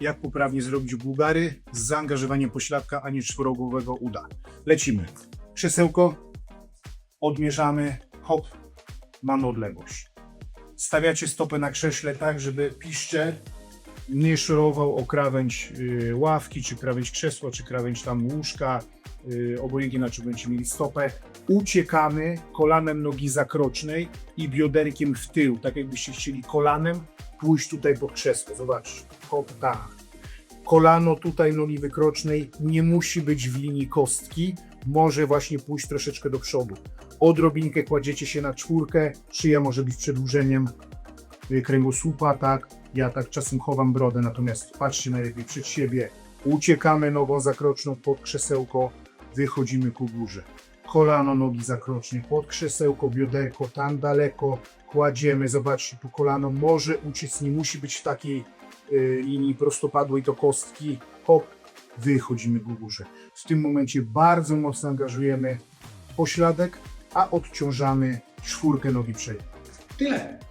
jak poprawnie zrobić bułgary z zaangażowaniem pośladka, a nie czworogłowego uda. Lecimy. Krzesełko, odmierzamy, hop, mamy odległość. Stawiacie stopę na krześle tak, żeby piszczel nie szorował o krawędź y, ławki, czy krawędź krzesła, czy krawędź tam łóżka, y, obojętnie na czym będziecie mieli stopę. Uciekamy kolanem nogi zakrocznej i bioderkiem w tył, tak jakbyście chcieli kolanem pójść tutaj pod krzesło. Zobacz, hop, tak. Kolano tutaj nogi wykrocznej nie musi być w linii kostki, może właśnie pójść troszeczkę do przodu. Odrobinkę kładziecie się na czwórkę, szyja może być przedłużeniem y, kręgosłupa, tak. Ja tak czasem chowam brodę, natomiast patrzcie najlepiej przed siebie. Uciekamy nogą zakroczną pod krzesełko, wychodzimy ku górze. Kolano nogi zakrocznie pod krzesełko, bioderko tam daleko, kładziemy, zobaczcie, tu kolano może uciec, nie musi być w takiej y, linii prostopadłej do kostki. Hop, wychodzimy ku górze. W tym momencie bardzo mocno angażujemy pośladek, a odciążamy czwórkę nogi przedniej. Tyle.